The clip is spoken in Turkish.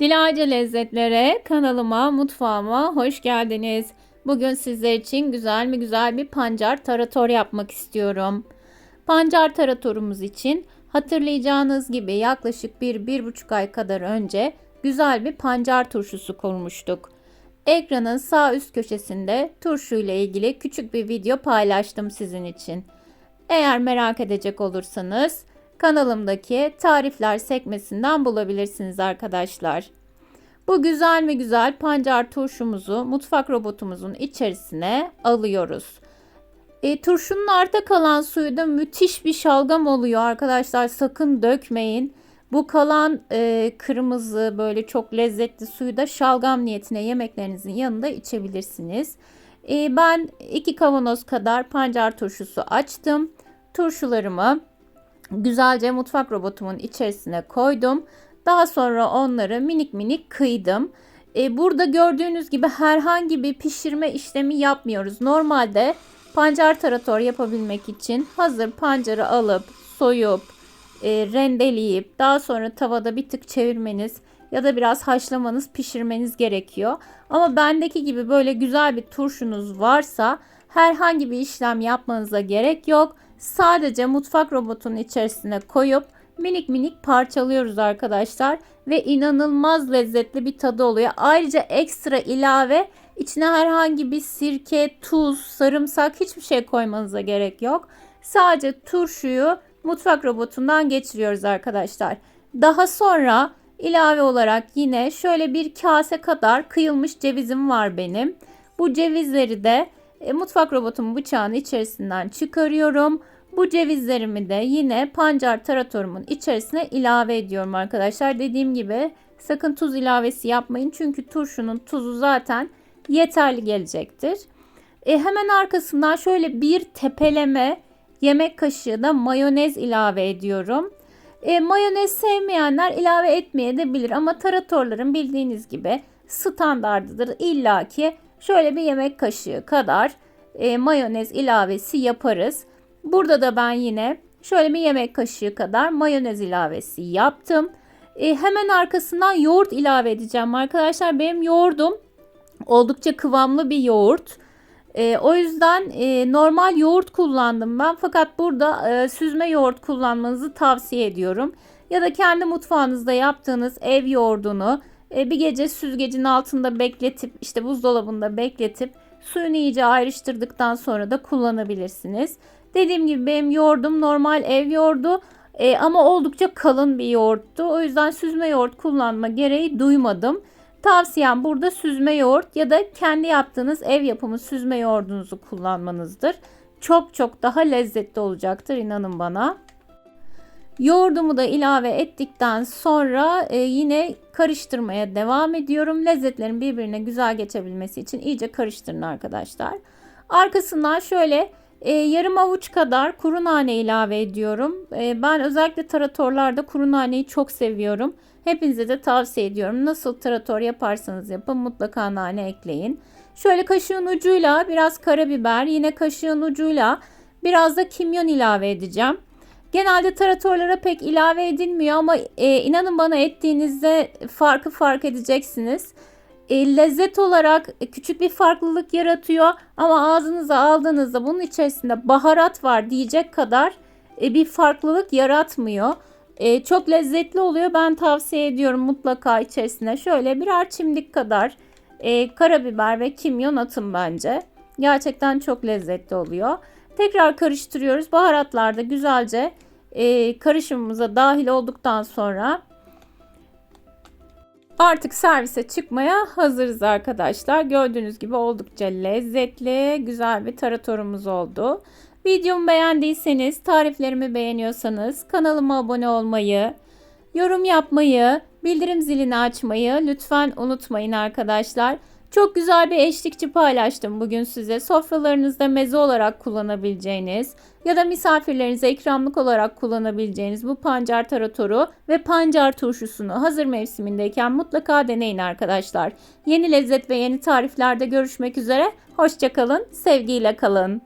Dilarca Lezzetlere kanalıma, mutfağıma hoş geldiniz. Bugün sizler için güzel mi güzel bir pancar tarator yapmak istiyorum. Pancar taratorumuz için hatırlayacağınız gibi yaklaşık 1-1,5 ay kadar önce güzel bir pancar turşusu kurmuştuk. Ekranın sağ üst köşesinde turşu ile ilgili küçük bir video paylaştım sizin için. Eğer merak edecek olursanız kanalımdaki tarifler sekmesinden bulabilirsiniz arkadaşlar. Bu güzel mi güzel pancar turşumuzu mutfak robotumuzun içerisine alıyoruz. E, turşunun arta kalan suyu da müthiş bir şalgam oluyor arkadaşlar. Sakın dökmeyin. Bu kalan e, kırmızı böyle çok lezzetli suyu da şalgam niyetine yemeklerinizin yanında içebilirsiniz. E, ben iki kavanoz kadar pancar turşusu açtım. Turşularımı güzelce mutfak robotumun içerisine koydum. Daha sonra onları minik minik kıydım. E, burada gördüğünüz gibi herhangi bir pişirme işlemi yapmıyoruz. Normalde pancar tarator yapabilmek için hazır pancarı alıp soyup e, rendeleyip daha sonra tavada bir tık çevirmeniz ya da biraz haşlamanız pişirmeniz gerekiyor. Ama bendeki gibi böyle güzel bir turşunuz varsa herhangi bir işlem yapmanıza gerek yok. Sadece mutfak robotunun içerisine koyup minik minik parçalıyoruz arkadaşlar ve inanılmaz lezzetli bir tadı oluyor. Ayrıca ekstra ilave içine herhangi bir sirke, tuz, sarımsak hiçbir şey koymanıza gerek yok. Sadece turşuyu mutfak robotundan geçiriyoruz arkadaşlar. Daha sonra ilave olarak yine şöyle bir kase kadar kıyılmış cevizim var benim. Bu cevizleri de e, mutfak robotumun bıçağının içerisinden çıkarıyorum. Bu cevizlerimi de yine pancar taratorumun içerisine ilave ediyorum arkadaşlar. Dediğim gibi sakın tuz ilavesi yapmayın. Çünkü turşunun tuzu zaten yeterli gelecektir. E, hemen arkasından şöyle bir tepeleme yemek kaşığı da mayonez ilave ediyorum. E, mayonez sevmeyenler ilave etmeye de bilir ama taratorların bildiğiniz gibi standardıdır. İlla ki şöyle bir yemek kaşığı kadar e, mayonez ilavesi yaparız. Burada da ben yine şöyle bir yemek kaşığı kadar mayonez ilavesi yaptım. E, hemen arkasından yoğurt ilave edeceğim arkadaşlar. Benim yoğurdum oldukça kıvamlı bir yoğurt. E, o yüzden e, normal yoğurt kullandım ben. Fakat burada e, süzme yoğurt kullanmanızı tavsiye ediyorum. Ya da kendi mutfağınızda yaptığınız ev yoğurdunu e, bir gece süzgecin altında bekletip işte buzdolabında bekletip suyunu iyice ayrıştırdıktan sonra da kullanabilirsiniz. Dediğim gibi benim yoğurdum normal ev yoğurdu e, ama oldukça kalın bir yoğurttu. O yüzden süzme yoğurt kullanma gereği duymadım. Tavsiyem burada süzme yoğurt ya da kendi yaptığınız ev yapımı süzme yoğurdunuzu kullanmanızdır. Çok çok daha lezzetli olacaktır inanın bana. Yoğurdumu da ilave ettikten sonra e, yine karıştırmaya devam ediyorum. Lezzetlerin birbirine güzel geçebilmesi için iyice karıştırın arkadaşlar. Arkasından şöyle e, yarım avuç kadar kuru nane ilave ediyorum. E, ben özellikle taratorlarda kuru naneyi çok seviyorum. Hepinize de tavsiye ediyorum. Nasıl tarator yaparsanız yapın mutlaka nane ekleyin. Şöyle kaşığın ucuyla biraz karabiber, yine kaşığın ucuyla biraz da kimyon ilave edeceğim. Genelde taratorlara pek ilave edilmiyor ama e, inanın bana ettiğinizde farkı fark edeceksiniz. E, lezzet olarak küçük bir farklılık yaratıyor ama ağzınıza aldığınızda bunun içerisinde baharat var diyecek kadar e, bir farklılık yaratmıyor. E, çok lezzetli oluyor. Ben tavsiye ediyorum mutlaka içerisine şöyle birer çimdik kadar e, karabiber ve kimyon atın bence. Gerçekten çok lezzetli oluyor. Tekrar karıştırıyoruz. Baharatlar da güzelce e, karışımımıza dahil olduktan sonra artık servise çıkmaya hazırız arkadaşlar. Gördüğünüz gibi oldukça lezzetli, güzel bir taratorumuz oldu. Videomu beğendiyseniz, tariflerimi beğeniyorsanız kanalıma abone olmayı, yorum yapmayı, bildirim zilini açmayı lütfen unutmayın arkadaşlar. Çok güzel bir eşlikçi paylaştım bugün size. Sofralarınızda meze olarak kullanabileceğiniz ya da misafirlerinize ikramlık olarak kullanabileceğiniz bu pancar taratoru ve pancar turşusunu hazır mevsimindeyken mutlaka deneyin arkadaşlar. Yeni lezzet ve yeni tariflerde görüşmek üzere. Hoşçakalın, sevgiyle kalın.